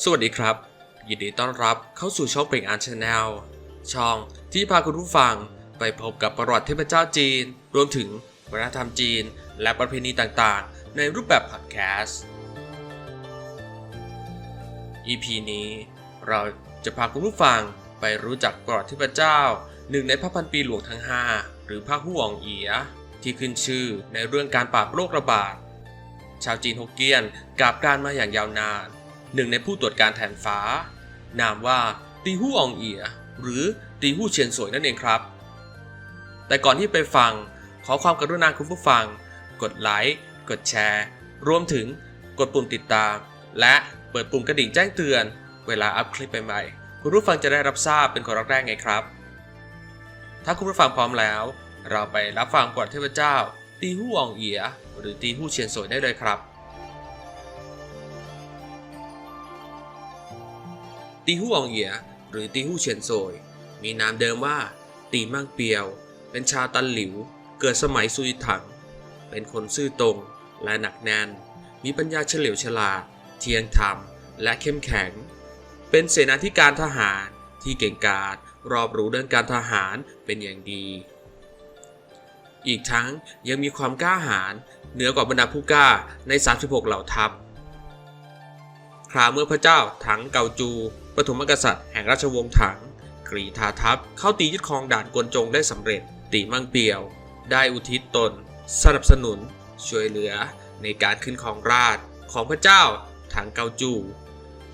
สวัสดีครับ ยินดีต้อนรับเข้าสู่ช่องเปล่งอานชาแนลช่องที่พาคุณผู้ฟังไปพบกับประวัติเทพเจ้าจีน รวมถึงวัฒนธรรมจีน และประเพณีต่างๆ ในรูปแบบพอดแคสต์ EP นี้เราจะพาคุณผู้ฟังไปรู้จักประวัติเทพเจ้าหนึ่งในพระพันปีหลวงทั้ง 5 หรือพระห่วงเอียที่ขึ้นชื่อในเรื่องการปราบโรคระบาด ชาวจีนฮกเกี้ยนกราบการมาอย่างยาวนาน หนึ่งในผู้ตรวจการแทนฟ้า นามว่าตีฮู่อองเอีย หรือตีฮู่เฉียนสวยนั่นเองครับ แต่ก่อนที่ไปฟังขอความกรุณาคุณผู้ฟัง กดไลค์กดแชร์ รวมถึงกดปุ่มติดตาม และเปิดปุ่มกระดิ่งแจ้งเตือน เวลาอัพคลิปใหม่ๆคุณผู้ฟังจะได้รับทราบเป็นคนแรกๆไงครับ ถ้าคุณผู้ฟังพร้อมแล้ว เราไปรับฟังประวัติเทพเจ้า ตีฮู่อองเอีย หรือตีฮู่เฉียนสวยได้เลยครับ ตีฮู่อองเอียหรือตีฮู่เฉียนโซย มีนามเดิมว่า ตีมั่งเปียว เป็นชาวตันหลิว เกิดสมัยซุยถัง เป็นคนซื่อตรงและหนักแน่น มีปัญญาเฉลียวฉลาด เที่ยงธรรม และเข้มแข็ง เป็นเสนาธิการทหารที่เก่งกาจรอบรู้เรื่องการทหารเป็นอย่างดี อีกทั้งยังมีความกล้าหาญเหนือกว่าบรรดาผู้กล้าใน 36 เหล่าทัพ คราวเมื่อพระเจ้าถังเกาจู ปฐมกษัตริย์แห่งราชวงศ์ถัง กรีธาทัพเข้าตียึดครองด่านกวนจงได้สำเร็จ ตีมั่งเปียว ได้อุทิศตน สนับสนุน ช่วยเหลือในการขึ้นครองราชของพระเจ้าถังเกาจู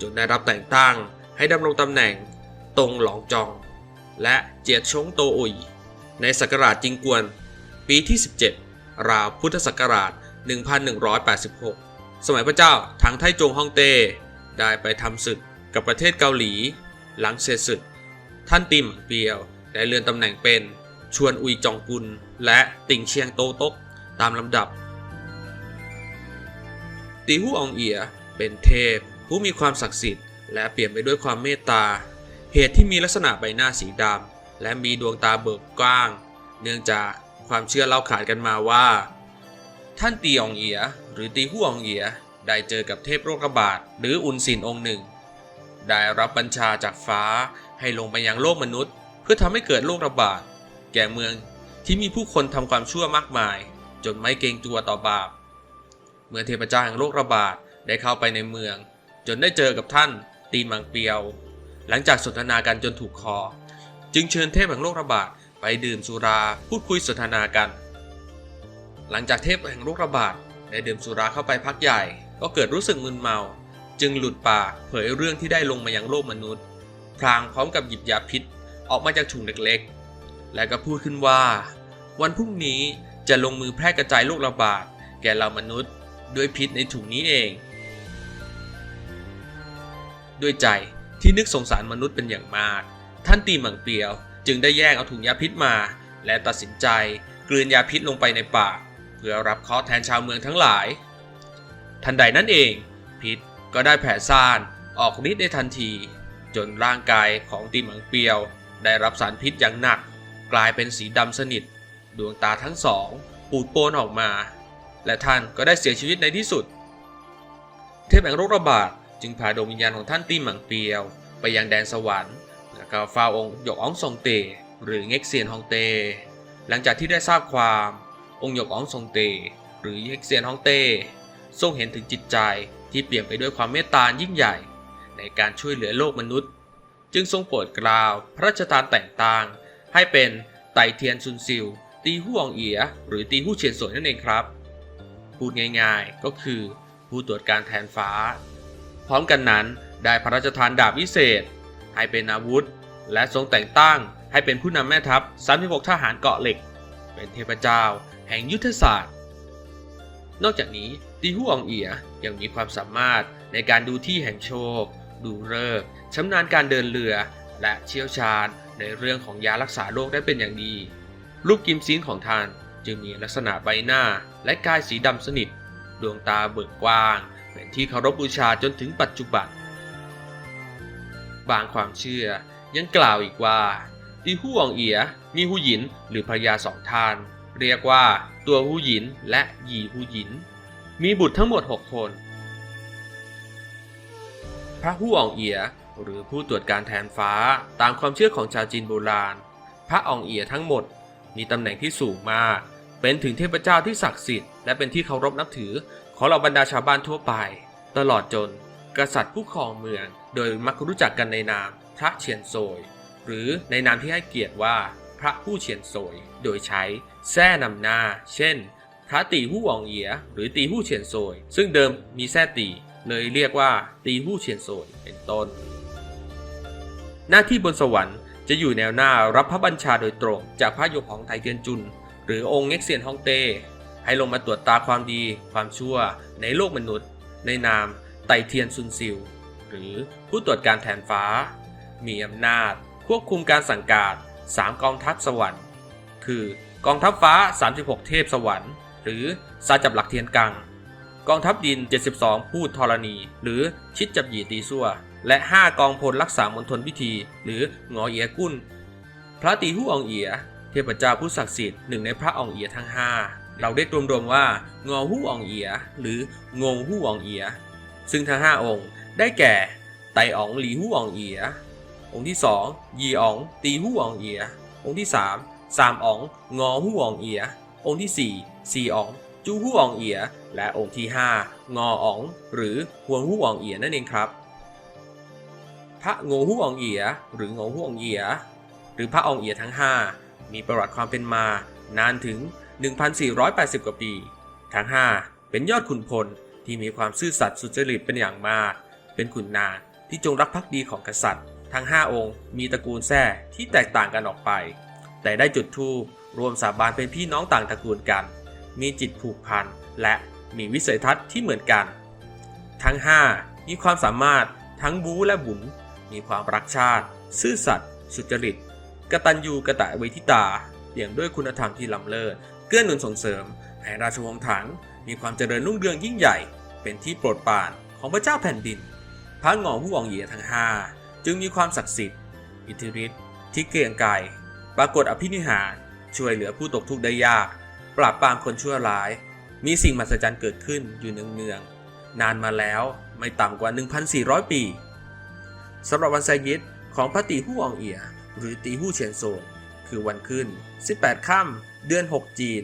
จนได้รับแต่งตั้งให้ดำรงตำแหน่งตงหลองจอง และเจียดชงโตอุย ในศักราชจิงกวน ปีที่ 17 ราวพุทธศักราช 1186 สมัยพระเจ้าทางไทจงฮ่องเต้ได้ไปทำศึก กับประเทศเกาหลี หลังเสร็จศึก ท่านติมเปียวได้เลื่อนตำแหน่งเป็นชวนอุยจองกุล และติ่งเชียงโตตกตามลำดับ ตีฮู่อองเอียเป็นเทพ ผู้มีความศักดิ์สิทธิ์ และเปลี่ยนไปด้วยความเมตตา เหตุที่มีลักษณะใบหน้าสีดำและมีดวงตาเบิกกว้าง เนื่องจากความเชื่อเล่าขานกันมาว่า ท่านตีอองเอีย หรือตีฮู่อองเอียได้เจอกับเทพโรคระบาดหรืออุนซินองค์หนึ่ง ได้รับบัญชาจากฟ้าให้ลงไปยังโลกมนุษย์ เพื่อทำให้เกิดโรคระบาด แก่เมืองที่มีผู้คนทำความชั่วมากมาย จนไม่เกรงตัวต่อบาป เมื่อเทพเจ้าแห่งโรคระบาดได้เข้าไปในเมือง จนได้เจอกับท่านตีมังเปียว หลังจากสนทนากันจนถูกคอ จึงเชิญเทพแห่งโรคระบาดไปดื่มสุราพูดคุยสนทนากัน หลังจากเทพแห่งโรคระบาดได้ดื่มสุราเข้าไปพักใหญ่ ก็เกิดรู้สึกมึนเมา จึงหลุดปากเผยเรื่องที่ได้ลงมายังโลกมนุษย์พลางพร้อมกับหยิบยาพิษออกมาจากถุงเล็กๆ และก็พูดขึ้นว่า วันพรุ่งนี้จะลงมือแพร่กระจายโรคระบาดแก่เรามนุษย์ด้วยพิษในถุงนี้เอง ด้วยใจที่นึกสงสารมนุษย์เป็นอย่างมาก ท่านตีหมังเปียว จึงได้แยกเอาถุงยาพิษมา และตัดสินใจกลืนยาพิษลงไปในปากเพื่อรับเคราะห์แทนชาวเมืองทั้งหลาย ทันใดนั้นเอง พิษ ก็ได้แผ่ซ่านออกฤทธิ์ได้ทันที จนร่างกายของตีหมังเปียว ได้รับสารพิษอย่างหนัก กลายเป็นสีดำสนิท ดวงตาทั้งสองปูดโปนออกมา และท่านก็ได้เสียชีวิตในที่สุด เทพแห่งโรคระบาดจึงพาดวงวิญญาณของท่านตีหมังเปียว ไปยังแดนสวรรค์และก็ฟ้าองค์หยกอ้องซงเต หรือเง็กเซียนฮองเต หลังจากที่ได้ทราบความองค์หยกอ้องซงเต หรือเง็กเซียนฮองเตทรงเห็นถึงจิตใจ ที่เปลี่ยมไปด้วยความเมตตายิ่งใหญ่ ในการช่วยเหลือโลกมนุษย์ จึงทรงโปรดกล้าว พระราชทานแต่งตั้งให้เป็นไตเทียนซุนซิล ตีหู่อองเอีย หรือตีหู้เฉียนสวยนั่นเองครับ พูดง่ายๆก็คือผู้ตรวจการแทนฟ้า พร้อมกันนั้นได้พระราชทานดาบวิเศษ ให้เป็นอาวุธ และทรงแต่งตั้งให้เป็นผู้นำแม่ทัพ 36 ทหารเกาะเหล็ก เป็นเทพเจ้า แห่งยุทธศาสตร์ นอกจากนี้ ตีหู่อองเอียยังมีความสามารถในการดูที่แห่งโชค ดูฤกษ์ชำนาญการเดินเรือ และเชี่ยวชาญในเรื่องของยารักษาโรคได้เป็นอย่างดี รูปกิมซีนของท่านจึงมีลักษณะใบหน้าและกายสีดำสนิท ดวงตาเบิกกว้าง เป็นที่เคารพบูชาจนถึงปัจจุบัน บางความเชื่อยังกล่าวอีกว่าตีหู่อองเอียมีหูหยินหรือภรรยาสองท่าน เรียกว่าตัวหูหยินและหยีหูหยิน มีบุตรทั้งหมด 6 คน พระผู้อองเอีย หรือผู้ตรวจการแทนฟ้า ตามความเชื่อของชาวจีนโบราณ พระอองเอียทั้งหมด มีตำแหน่งที่สูงมาก เป็นถึงเทพเจ้าที่ศักดิ์สิทธิ์และเป็นที่เคารพนับถือของเหล่าบรรดาชาวบ้านทั่วไป ตลอดจน กษัตริย์ผู้ครองเมือง โดยมักรู้จักกันในนามพระเฉียนโซย หรือในนามที่ให้เกียรติว่าพระผู้เฉียนโซย โดยใช้แท้นำหน้า เช่น พระตีหู้หวองเอียหรือตีหู้เฉียนโซย ซึ่งเดิมมีแท้ตี เลยเรียกว่าตีหู้เฉียนโซยเป็นต้น หน้าที่บนสวรรค์จะอยู่แนวหน้ารับพระบัญชาโดยตรง จากพระยกของไทเทียนจุน หรือองค์เง็กเซียนฮ่องเต้ ให้ลงมาตรวจตาความดี ความชั่ว ในโลกมนุษย์ ในนามไตเทียนซุนซิล หรือผู้ตรวจการแทนฟ้า มีอำนาจ ควบคุมการสั่งการ 3 กองทัพสวรรค์ คือกองทัพฟ้า 36 เทพสวรรค์ หรือซาจับหลักเทียนกัง กองทัพดิน 72 พูดธรณี หรือชิดจับหยีตีซั่ว และ 5 กองพลรักษามณฑลพิธี หรือหงอเอียกุ้น พระตีหู้อองเอีย เทพเจ้าผู้ศักดิ์สิทธิ์หนึ่งในพระอองเอียทั้ง 5 เราได้รวมรวมว่างอหู้อองเอีย หรืองงหู้อองเอีย ซึ่งทั้ง 5 องค์ ได้แก่ไตอ๋องหลีหู้อองเอีย องค์ที่ 2 ยีอ๋องตีหู้อองเอีย องค์ที่ 3 สามอ๋องงอหู้อองเอีย องค์ที่ 4 ซีอ๋องจูหู้อองเอีย และองค์ที่ 5 งออ๋อง หรือหวงหู้อองเอียนั่นเองครับ พระโงหู้อองเอีย หรือโงหู้อองเอีย หรือพระอองเอียทั้ง 5 มีประวัติความเป็นมานานถึง 1,480 กว่าปี ทั้ง 5 เป็นยอดขุนพลที่มีความซื่อสัตย์สุจริตเป็นอย่างมาก เป็นขุนนางที่จงรักภักดีของกษัตริย์ ทั้ง 5 องค์ มีตระกูลแท้ที่แตกต่างกันออกไป แต่ได้จุดธูรวมสาบานเป็นพี่น้องต่างตระกูลกัน มีจิตผูกพัน และมีวิสัยทัศน์ที่เหมือนกัน ทั้ง 5 มีความสามารถทั้งบูและบุญมีความรักชาติ ซื่อสัตย์สุจริตกตัญญูกะตะเวทิตาเปี่ยมด้วยคุณธรรมที่ล้ำเลิศเกื้อหนุนส่งเสริม ให้ราชวงศ์ถัง มีความเจริญรุ่งเรืองยิ่งใหญ่ เป็นที่โปรดปรานของพระเจ้าแผ่นดิน พระหงอผู้อองเหยียทั้งห้าจึงมีความศักดิ์สิทธิ์ อิทธิฤทธิ์ที่เกรียงไกรปรากฏอภินิหารช่วยเหลือผู้ตกทุกข์ได้ยาก ปราบปรามคนชั่วร้าย มีสิ่งมหัศจรรย์เกิดขึ้นอยู่เนืองๆนานมาแล้วไม่ต่ำกว่า 1,400 ปีสำหรับวันไซยิตของพระตีหู้อองเอีย หรือตีหู้เฉียนโซนคือวันขึ้น 18 ค่ำเดือน 6 จีน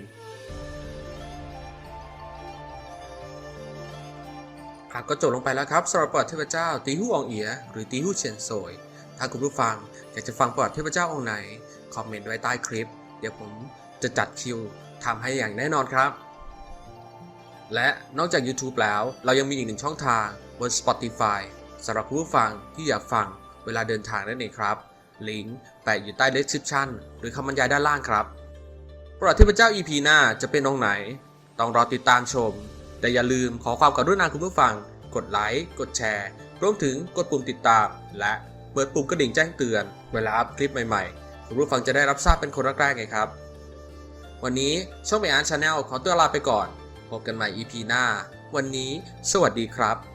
ครับก็จบลงไปแล้วครับสำหรับประวัติเทพเจ้าตีหู้อองเอีย หรือตีหู้เฉียนโซยถ้าคุณผู้ฟังอยากจะฟังประวัติเทพเจ้าองค์ไหน คอมเมนต์ไว้ใต้คลิป เดี๋ยวผมจะจัดคิว ทำให้อย่างแน่นอนครับ และนอกจาก YouTube แล้ว เรายังมีอีกหนึ่งช่องทางบน Spotify สำหรับคุณผู้ฟังที่อยากฟังเวลาเดินทางนั่นเองครับลิงก์แปะอยู่ใต้ description หรือคำบรรยายด้านล่างครับประวัติเทพเจ้า EP หน้าจะเป็นองค์ไหน ต้องรอติดตามชม แต่อย่าลืมขอความกรุณาคุณผู้ฟัง กดไลค์ กดแชร์ รวมถึงกดปุ่มติดตาม และเปิดปุ่มกระดิ่งแจ้งเตือน เวลาอัพคลิปใหม่ๆ คุณผู้ฟังจะได้รับทราบเป็นคนแรกๆไงครับ วันนี้ช่องไปอ่านชาแนลขอตัวลาไปก่อน พบกันใหม่ EP หน้า วันนี้ สวัสดีครับ